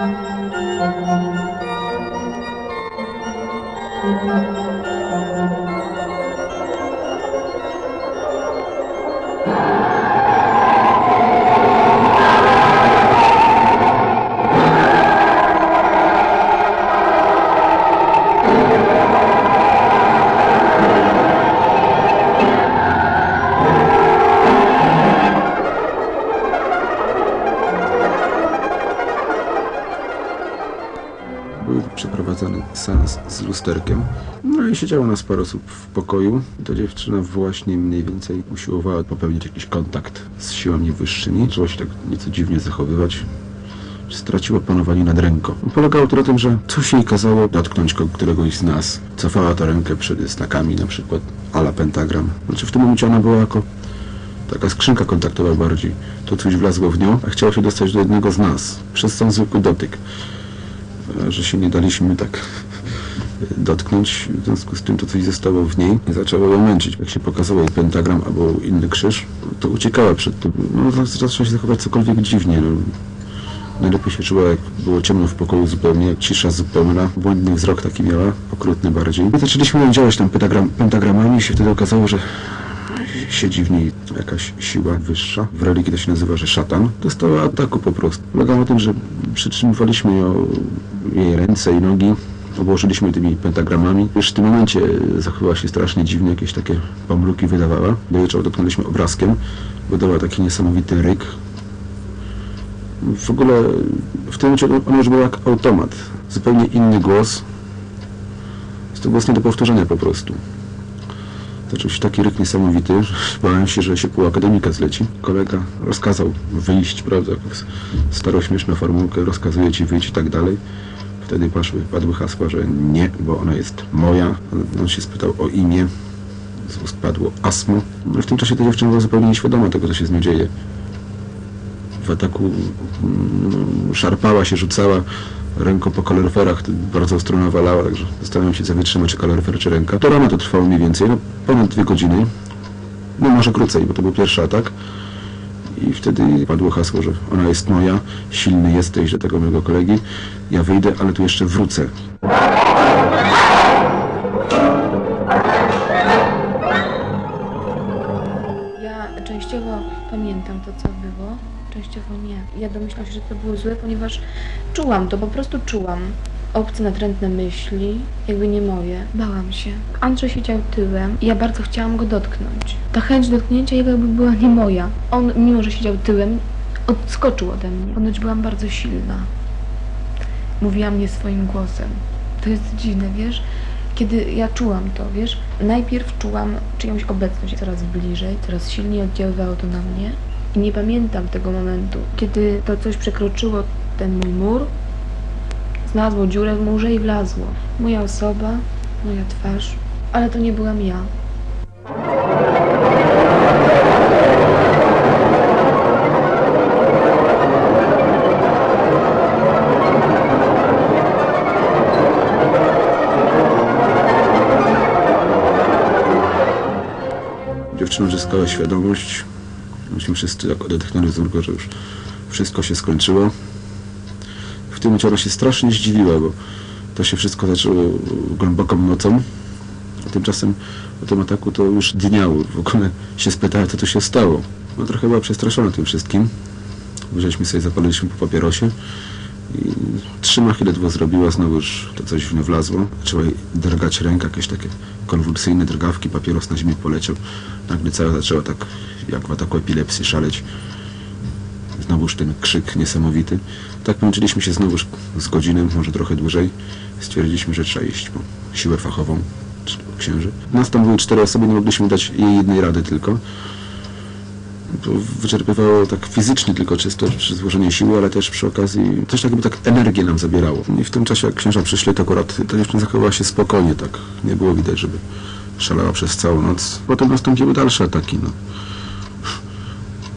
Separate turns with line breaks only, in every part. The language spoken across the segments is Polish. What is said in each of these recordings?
Był seans z lusterkiem. No i siedziało nas parę osób w pokoju. Ta dziewczyna właśnie mniej więcej usiłowała popełnić jakiś kontakt z siłami wyższymi. Zaczęła się tak nieco dziwnie zachowywać. Straciła panowanie nad ręką. Polegało to na tym, że coś jej kazało dotknąć któregoś z nas. Cofała tę rękę przed znakami, na przykład ala pentagram. Znaczy w tym momencie ona była jako taka skrzynka kontaktowa bardziej. To coś wlazło w nią, a chciało się dostać do jednego z nas. Przez sam zwykły dotyk. Że się nie daliśmy tak dotknąć, w związku z tym to coś zostało w niej i zaczęło ją męczyć. Jak się pokazało pentagram albo inny krzyż, to uciekała przed tym. No, za- zaczęła się zachować cokolwiek dziwnie. No. Najlepiej się czuła, jak było ciemno w pokoju zupełnie, cisza zupełna, błędny wzrok taki miała, okrutny bardziej. Zaczęliśmy ją działać tam pentagram, pentagramami i się wtedy okazało, że siedzi w niej jakaś siła wyższa. W religii to się nazywa, że szatan. Dostała ataku po prostu. Polegało na tym, że przytrzymywaliśmy ją, jej ręce i nogi, obłożyliśmy tymi pentagramami. Już w tym momencie zachowywała się strasznie dziwnie, jakieś takie pomruki wydawała. Do czoła dotknęliśmy obrazkiem. Wydała taki niesamowity ryk. W ogóle w tym momencie ona już była jak automat. Zupełnie inny głos. Jest to głos nie do powtórzenia po prostu. Zaczął się taki ryk niesamowity, bałem się, że się pół akademika zleci. Kolega rozkazał wyjść, prawda, jakąś starośmieszną formułkę, rozkazuje ci wyjść i tak dalej. Wtedy padły, padły hasła, że nie, bo ona jest moja. On się spytał o imię, z ust padło Asmo. No, w tym czasie ta dziewczyna była zupełnie nieświadoma tego, co się z nią dzieje. W ataku mm, szarpała się, rzucała ręką po kaloryferach, bardzo ostro nawalała, także zastanawiam się, co wytrzyma, czy kaloryfer, czy ręka. To rano to trwało mniej więcej, no ponad dwie godziny. No może krócej, bo to był pierwszy atak. I wtedy padło hasło, że ona jest moja, silny jesteś do tego mojego kolegi. Ja wyjdę, ale tu jeszcze wrócę.
Ja częściowo pamiętam to, co było, częściowo nie. Ja domyślam się, że to było złe, ponieważ czułam to, po prostu czułam. Obce, natrętne myśli, jakby nie moje. Bałam się. Andrzej siedział tyłem i ja bardzo chciałam go dotknąć. Ta chęć dotknięcia jego jakby była nie moja. On, mimo że siedział tyłem, odskoczył ode mnie. Ponoć byłam bardzo silna. Mówiłam nie swoim głosem. To jest dziwne, wiesz? Kiedy ja czułam to, wiesz, najpierw czułam czyjąś obecność coraz bliżej, coraz silniej oddziaływało to na mnie i nie pamiętam tego momentu, kiedy to coś przekroczyło ten mój mur, znalazło dziurę w murze i wlazło. Moja osoba, moja twarz, ale to nie byłam ja.
Dziewczyna uzyskała świadomość. Myśmy wszyscy tak odetchnęli z że już wszystko się skończyło. Tym ona się strasznie zdziwiła, bo to się wszystko zaczęło głęboką nocą. Tymczasem po tym ataku to już dniało. W ogóle się spytała, co tu się stało. No trochę była przestraszona tym wszystkim. Wzięliśmy sobie, zapaliliśmy po papierosie i trzy machy ledwo zrobiła, znowu już to coś w nią wlazło. Zaczęła drgać ręka, jakieś takie konwulsyjne drgawki, papieros na ziemię poleciał. Nagle cała zaczęła tak, jak w ataku epilepsji, szaleć. Znowuż ten krzyk niesamowity. Tak pomęczyliśmy się znowuż z godzinę, może trochę dłużej. Stwierdziliśmy, że trzeba iść po siłę fachową, księży. Nas tam były cztery osoby, nie mogliśmy dać jej jednej rady tylko. To wyczerpywało tak fizycznie tylko czysto przy złożeniu siły, ale też przy okazji też tak jakby tak energię nam zabierało. I w tym czasie jak księża przyszli, to akurat ta dziewczyna zachowała się spokojnie, tak. Nie było widać, żeby szalała przez całą noc. Potem nastąpiły dalsze ataki, no.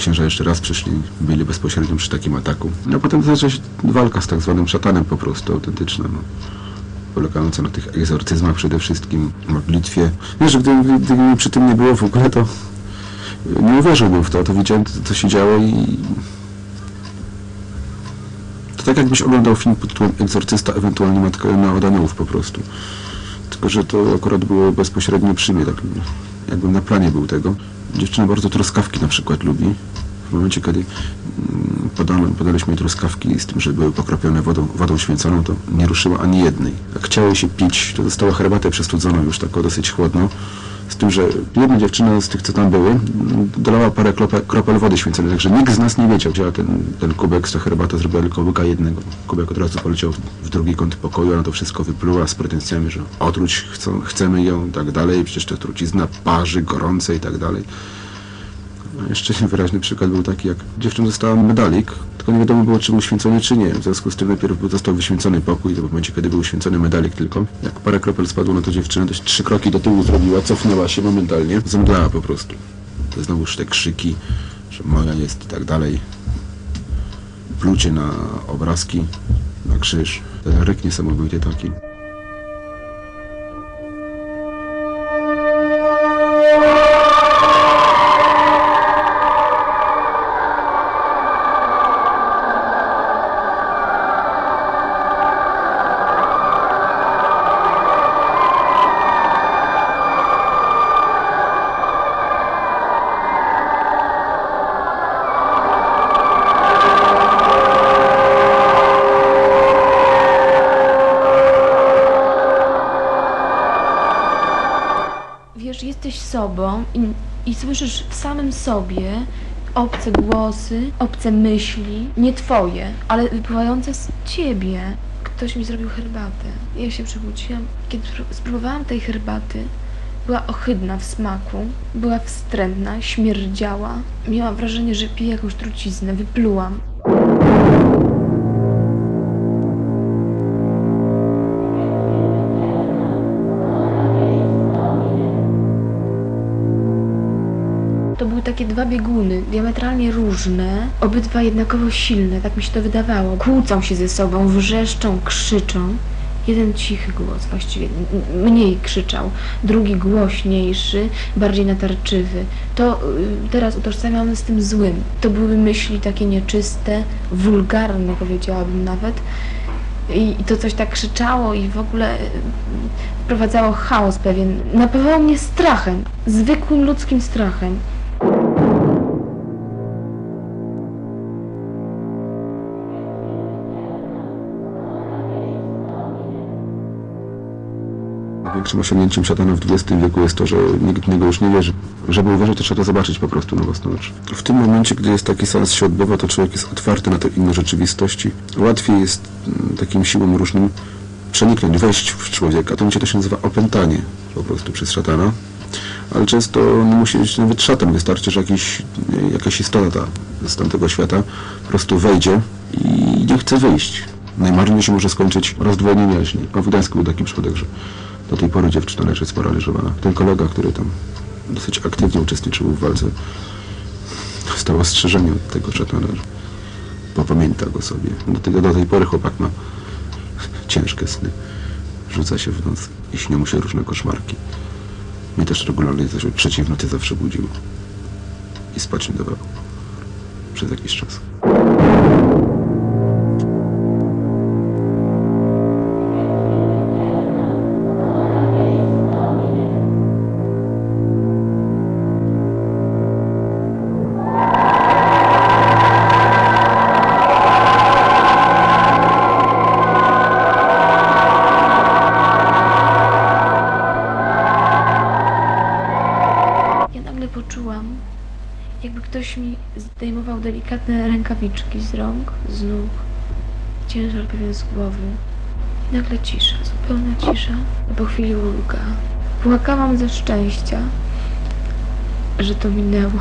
Księża jeszcze raz przyszli, byli bezpośrednio przy takim ataku. No a potem zaczęła się walka z tak zwanym szatanem po prostu, autentyczna, no. Polegająca na tych egzorcyzmach przede wszystkim, modlitwie. Wiesz, gdyby, gdyby przy tym nie było w ogóle, to nie uwierzyłbym w to, to widziałem, co się działo i to tak jakbyś oglądał film pod tytułem Egzorcysta, ewentualnie Matka Joanna od Aniołów po prostu. Że to akurat było bezpośrednio przy mnie, tak jakbym na planie był tego. Dziewczyna bardzo truskawki na przykład lubi. W momencie, kiedy mm, podano, podaliśmy jej truskawki z tym, że były pokropione wodą, wodą święconą, to nie ruszyła ani jednej. Jak chciało się pić, to dostała herbatę przestudzoną już taką dosyć chłodną. Z tym, że jedna dziewczyna z tych, co tam były, dolała parę kropel, wody święconej, także nikt z nas nie wiedział. Wzięła ten, ten kubek z tą herbatą, zrobiła tylko łyka jednego. Kubek od razu poleciał w drugi kąt pokoju, ona to wszystko wypluła z pretensjami, że otruć chcą, chcemy ją tak dalej, przecież to trucizna parzy, gorące i tak dalej. Jeszcze wyraźny przykład był taki, jak dziewczyn dostała medalik, tylko nie wiadomo było, czy był święcony, czy nie. W związku z tym najpierw został wyświęcony pokój, to w momencie, kiedy był święcony medalik tylko. Jak parę kropel spadło na to dziewczynę, to trzy kroki do tyłu zrobiła, cofnęła się momentalnie, zemdlała po prostu. To znowuż te krzyki, że moja jest i tak dalej. Plucie na obrazki, na krzyż. Ryk niesamowity taki.
Sobą i, i słyszysz w samym sobie obce głosy, obce myśli, nie twoje, ale wypływające z ciebie. Ktoś mi zrobił herbatę. Ja się przebudziłam. Kiedy spró- spróbowałam tej herbaty, była ohydna w smaku, była wstrętna, śmierdziała. Miałam wrażenie, że piję jakąś truciznę. Wyplułam. Dwa bieguny, diametralnie różne, obydwa jednakowo silne, tak mi się to wydawało. Kłócą się ze sobą, wrzeszczą, krzyczą. Jeden cichy głos, właściwie mniej krzyczał, drugi głośniejszy, bardziej natarczywy. To y, teraz utożsamiam z tym złym. To były myśli takie nieczyste, wulgarne powiedziałabym nawet. I, I to coś tak krzyczało i w ogóle y, wprowadzało chaos pewien. Napawało mnie strachem, zwykłym ludzkim strachem.
Większym osiągnięciem szatana w XX wieku jest to, że nikt niego już nie wierzy. Żeby uwierzyć, to trzeba to zobaczyć po prostu na własne oczy. W tym momencie, gdy jest taki seans się odbywa, to człowiek jest otwarty na te inne rzeczywistości. Łatwiej jest mm, takim siłom różnym przeniknąć, wejść w człowieka. To to się nazywa opętanie po prostu przez szatana. Ale często nie musi być nawet szatan, wystarczy, że jakiś, jakaś istota z tamtego świata po prostu wejdzie i nie chce wyjść. Najmarniej się może skończyć rozdwojeniem jaźni. A w Gdańsku był taki przypadek, że do tej pory dziewczyna leży sparaliżowana. Ten kolega, który tam dosyć aktywnie uczestniczył w walce, dostał ostrzeżenie od tego szatana, popamięta go sobie. Do, tego, do tej pory chłopak ma ciężkie sny. Rzuca się w noc i śnią mu się różne koszmarki. Mnie też regularnie coś o trzeciej w nocy zawsze budził. I spać nie dawał. Przez jakiś czas.
Ktoś mi zdejmował delikatne rękawiczki z rąk, z nóg, ciężar pewien z głowy. I nagle cisza, zupełna cisza, a po chwili ulga. Płakałam ze szczęścia, że to minęło.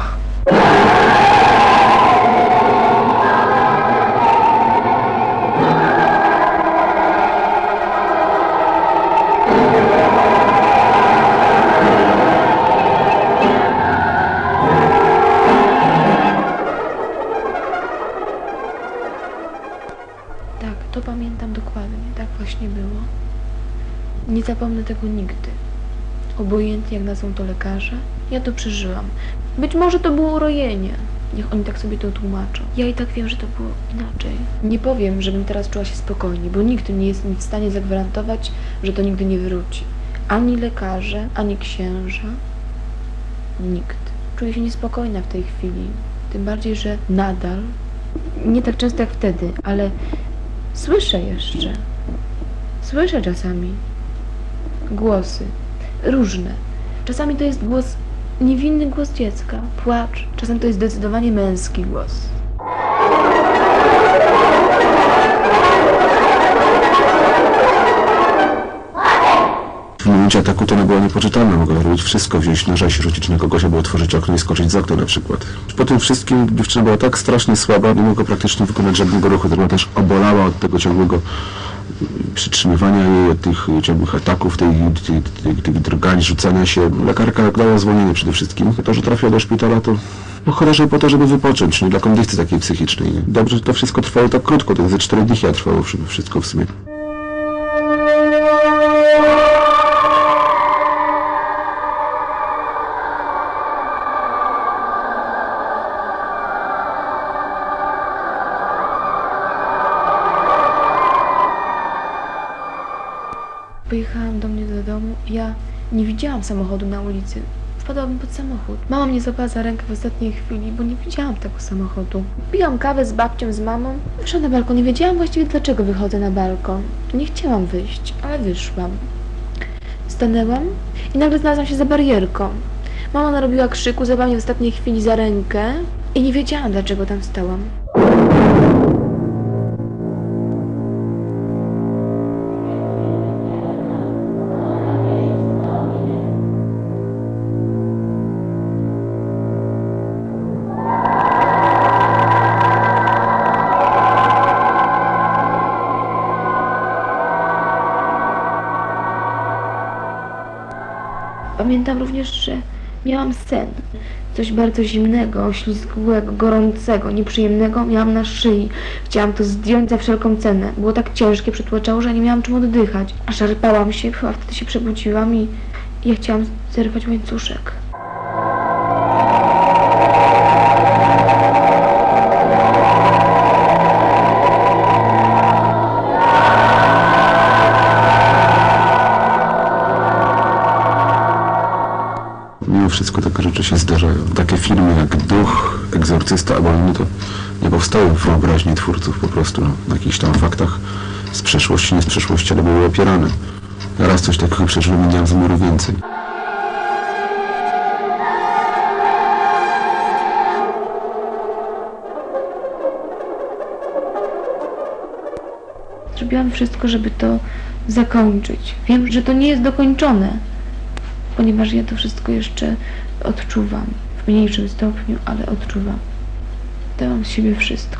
Zapomnę tego nigdy. Obojętnie jak nazwą to lekarze, ja to przeżyłam. Być może to było urojenie, Niech oni tak sobie to tłumaczą. Ja i tak wiem, że to było inaczej. Nie powiem, żebym teraz czuła się spokojnie, bo nikt nie jest mi w stanie zagwarantować, że to nigdy nie wróci. Ani lekarze, ani księża, nikt. Czuję się niespokojna w tej chwili. Tym bardziej, że nadal, nie tak często jak wtedy, ale słyszę jeszcze. Słyszę czasami głosy różne. Czasami to jest głos, niewinny głos dziecka, płacz. Czasem to jest zdecydowanie męski głos.
W momencie ataku to ona była niepoczytalna, mogła robić wszystko, wziąć noża i rzucić na kogoś, albo otworzyć okno i skoczyć z okna na przykład. Po tym wszystkim dziewczyna była tak strasznie słaba, nie mogła praktycznie wykonać żadnego ruchu, która też obolała od tego ciągłego przytrzymywania jej, od tych ciągłych ataków, tej, tych, tych drgań, rzucania się. Lekarka dała zwolnienie przede wszystkim. To, że trafiła do szpitala, to cholerze po to, żeby wypocząć, nie dla kondycji takiej psychicznej. Dobrze, że to wszystko trwało tak krótko, to ze cztery dni a trwało wszy- wszystko w sumie.
Pojechałam do mnie do domu. Ja nie widziałam samochodu na ulicy. Wpadłabym pod samochód. Mama mnie złapała za rękę w ostatniej chwili, bo nie widziałam tego samochodu. Pijam kawę z babcią, z mamą. Wyszłam na balkon. Nie wiedziałam właściwie dlaczego wychodzę na balkon. Nie chciałam wyjść, ale wyszłam. Stanęłam i nagle znalazłam się za barierką. Mama narobiła krzyku, złapała mnie w ostatniej chwili za rękę i nie wiedziałam dlaczego tam stałam. Pamiętam również, że miałam sen. Coś bardzo zimnego, oślizgłego, gorącego, nieprzyjemnego miałam na szyi. Chciałam to zdjąć za wszelką cenę. Było tak ciężkie, przytłaczało, że nie miałam czym oddychać. Szarpałam się, chyba wtedy się przebudziłam i ja chciałam zerwać łańcuszek.
Wszystko takie rzeczy się zdarzają. Takie filmy jak Duch, Egzorcysta albo inny to nie powstały w wyobraźni twórców po prostu no, na jakichś tam faktach z przeszłości, nie z przeszłości, ale były opierane. Raz coś takiego przeżyłem, widziałem z mury więcej.
Zrobiłam wszystko, żeby to zakończyć. Wiem, że to nie jest dokończone, ponieważ ja to wszystko jeszcze odczuwam. W mniejszym stopniu, ale odczuwam. Dałam z siebie wszystko.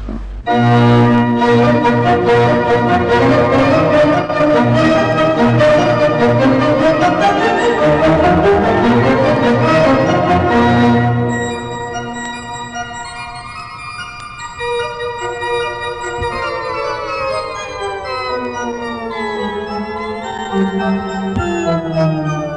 Thank you.